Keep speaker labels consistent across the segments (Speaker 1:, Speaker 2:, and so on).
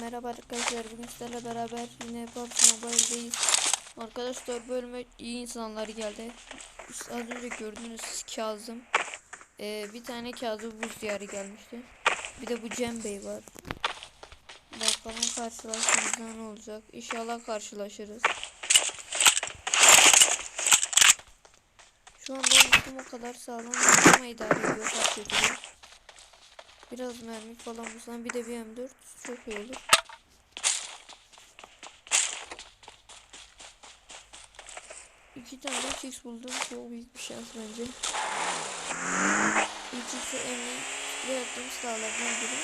Speaker 1: merhaba arkadaşlar. Bugün sizlerle beraber yine PUBG Mobile'deyiz. Arkadaşlar bölüme iyi insanlar geldi. Az önce gördüğünüz Kazım. Ee, bir tane Kazım buz diyarı gelmişti. Bir de bu Cem Bey var. Bakalım karşılaştığımızda ne olacak. İnşallah karşılaşırız. Şu anda o kadar sağlam ama idare ediyor fark ediyor. Biraz mermi falan bulsam bir de bir M4 çok iyi olur. İki tane 3x buldum. Çok büyük bir şans bence. 3x'e en iyi ve yaptığım silahlardan biri.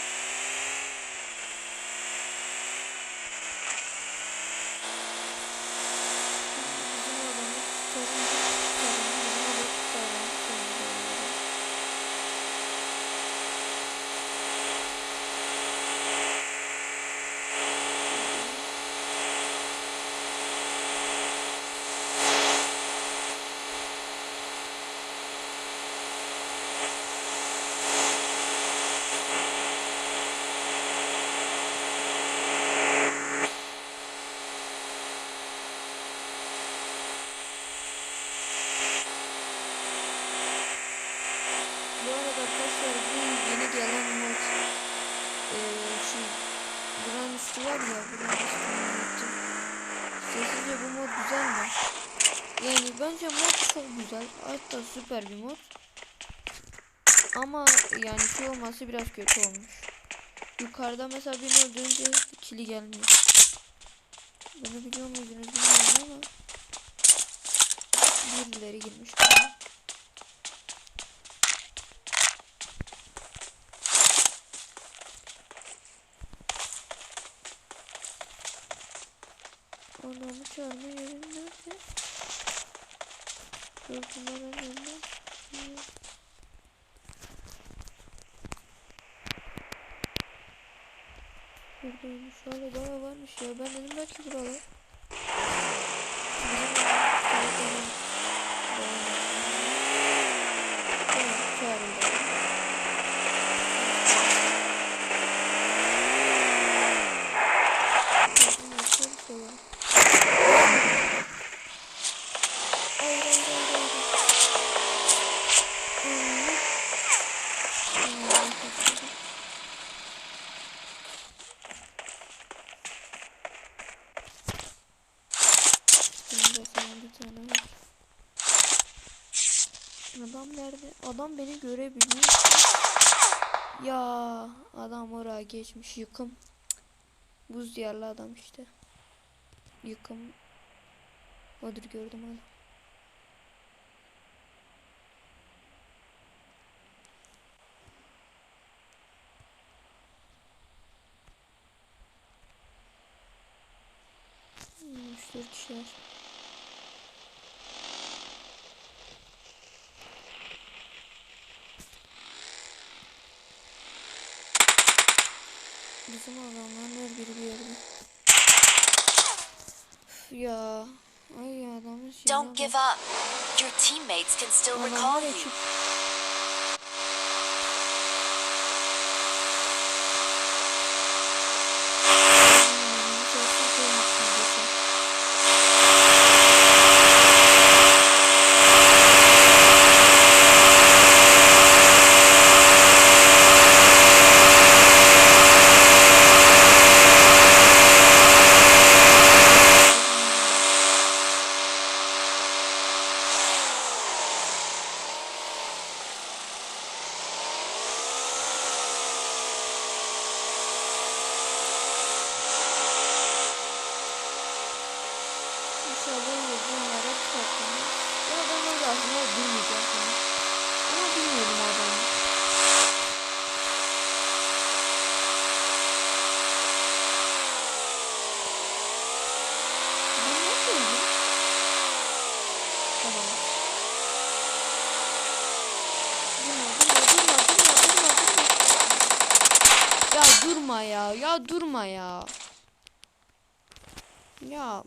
Speaker 1: Bizim adamı tutalım. Tutalım. Bizim adamı tutalım. Tutalım. Bu arada arkadaşlar bu yeni gelen mod eee şey Buranın üstü var ya buranın üstünü unuttum. Sizce bu mod güzel mi? Yani bence mod çok güzel. Hatta süper bir mod. Ama yani şey olması biraz kötü olmuş. Yukarıda mesela birini öldürünce kili gelmiyor. Bunu biliyor muydunuz bilmiyorum ama birileri girmiş. buraya. Anamı çağırma yerin nerede? Yok. Buradaymış. Hala bayağı varmış ya. Ben dedim belki buralar. Bizim adam telefonum. Tamam, çağırın beni. Bakın, nasıl bir şey var. Hayır, hayır, hayır, hayır. Hmm. Hmm, kaçırdım. Şimdi de sana bir tane var. Adam nerede? Adam beni görebiliyor. Ya adam oraya geçmiş yıkım. Buz diyarlı adam işte. Yıkım. Odur gördüm onu. Hmm, üç dört kişiler. Bizim adamların her biri bir yerde. Ya. Ay adamın şeyine
Speaker 2: Don't give up. Your teammates can still recall you.
Speaker 1: durma ya. Ya durma ya. Ya.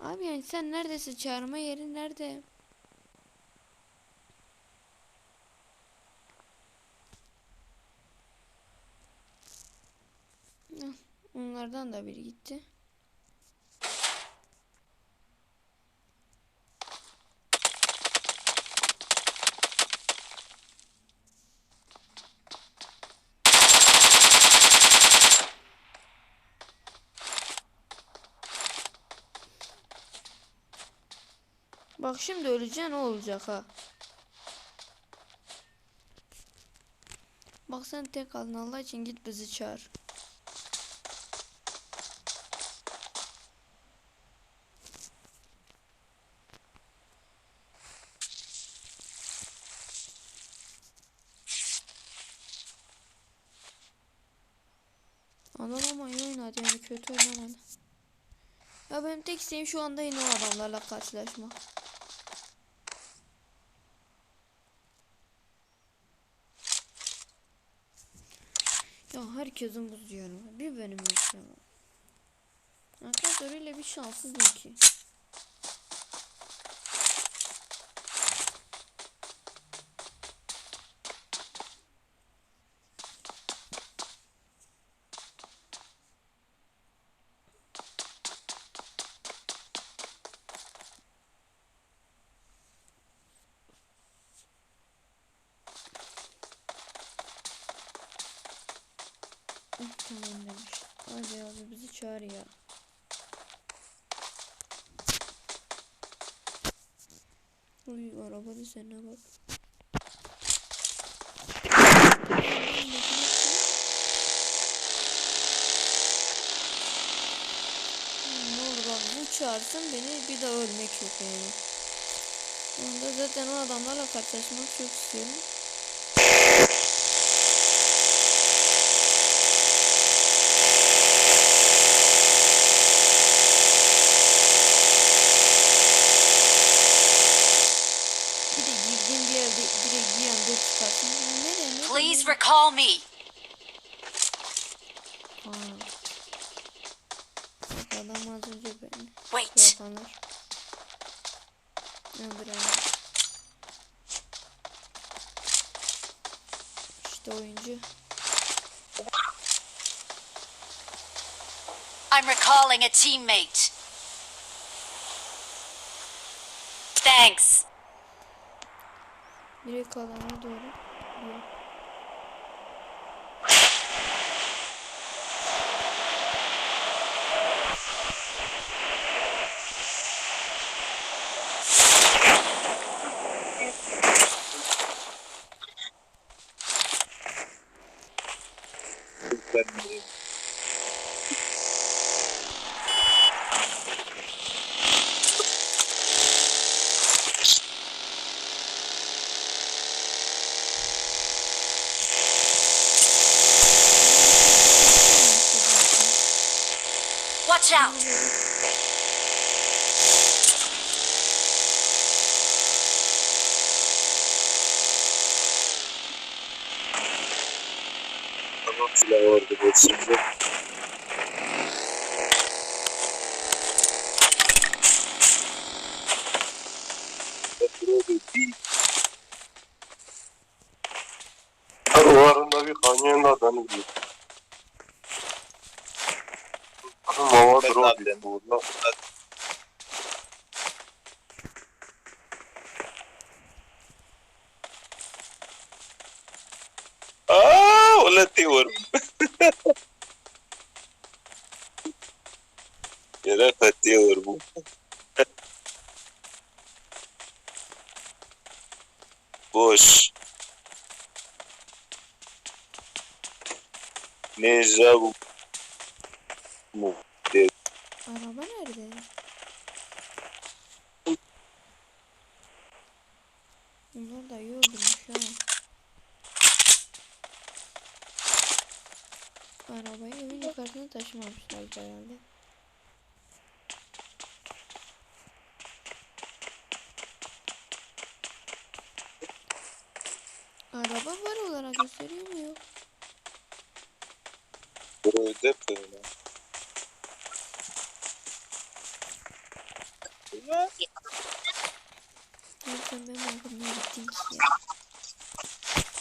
Speaker 1: Abi yani sen neredesin? Çağırma yeri nerede? Onlardan da biri gitti. Bak şimdi öleceksin o olacak ha. Bak sen tek kaldın Allah için git bizi çağır. Adam ama iyi kötü oynamadı. Ya benim tek isteğim şu anda yine o adamlarla karşılaşmak. Ya herkesin buz diyorum. Bir benim yaşıyorum. Arkadaşlar öyle bir şanssızım ki. Çağır ya. Uy araba düzenine bak. Çağırsın beni bir daha ölmek yok yani. Onda zaten o adamlarla karşılaşmak çok istiyorum. Bir de girdiğim bir yerde direkt bir anda çıkarsın. Ya nereye nereye?
Speaker 2: Please recall me.
Speaker 1: Bak adam az önce beni
Speaker 2: Wait.
Speaker 1: yapanlar. Öldürenler. İşte oyuncu.
Speaker 2: I'm recalling a teammate. Thanks.
Speaker 1: Direkt alana doğru. gidiyor.
Speaker 2: Watch out.
Speaker 3: Tamam silah vardı bu şimdi. Duvarında bir kanyon adamı diyor. zrobił. No, A, urmă. Era pra ter urmă. Boş.
Speaker 1: Araba nerede? Bunlar da iyi öldürmüş ha. Arabayı evin yukarısına taşımamışlar herhalde.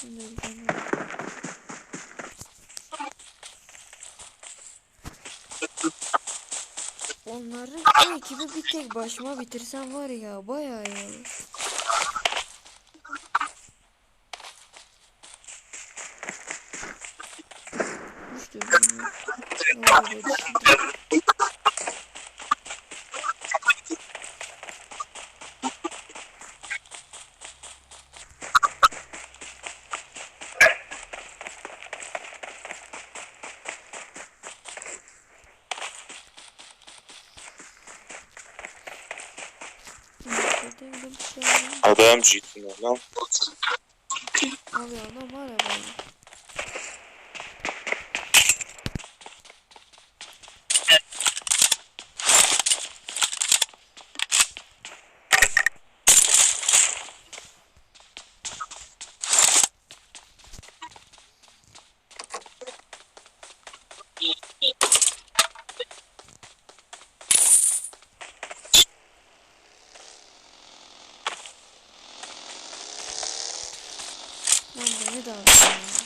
Speaker 1: Nereden ya. Onların ekibi bir tek başıma bitirsem var ya bayağı iyi olur. Yok. Ne oluyor şimdi? Zaten bir şey yok.
Speaker 3: Adam ciddi lan.
Speaker 1: Abi adam var ya böyle. Lan beni de aldı ya.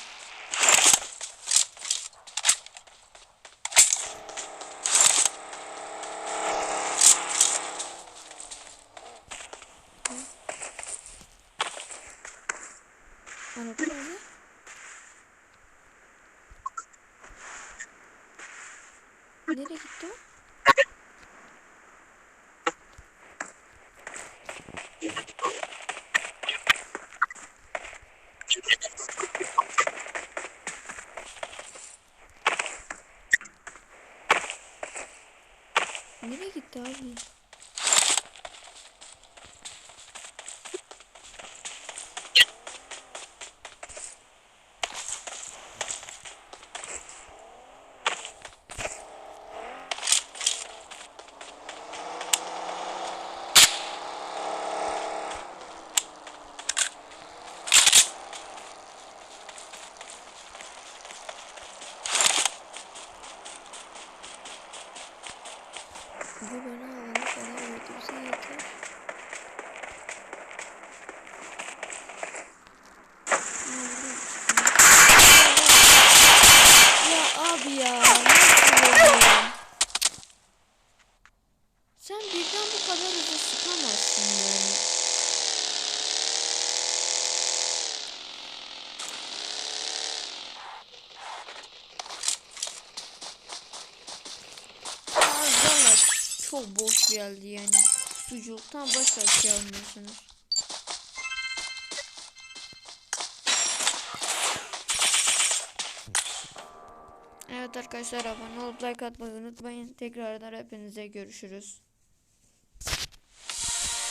Speaker 1: Araba nerede? Nereye gitti o? Nereye gitti abi? Bu beni alana kadar öldürse yeter. Ya abi ya nasıl oluyor? Sen birden bu kadar hızlı sıkamazsın yani. Valla çok boş geldi yani. Sucuktan başka bir şey almıyorsunuz. Evet arkadaşlar abone olup like atmayı unutmayın. Tekrardan hepinize görüşürüz.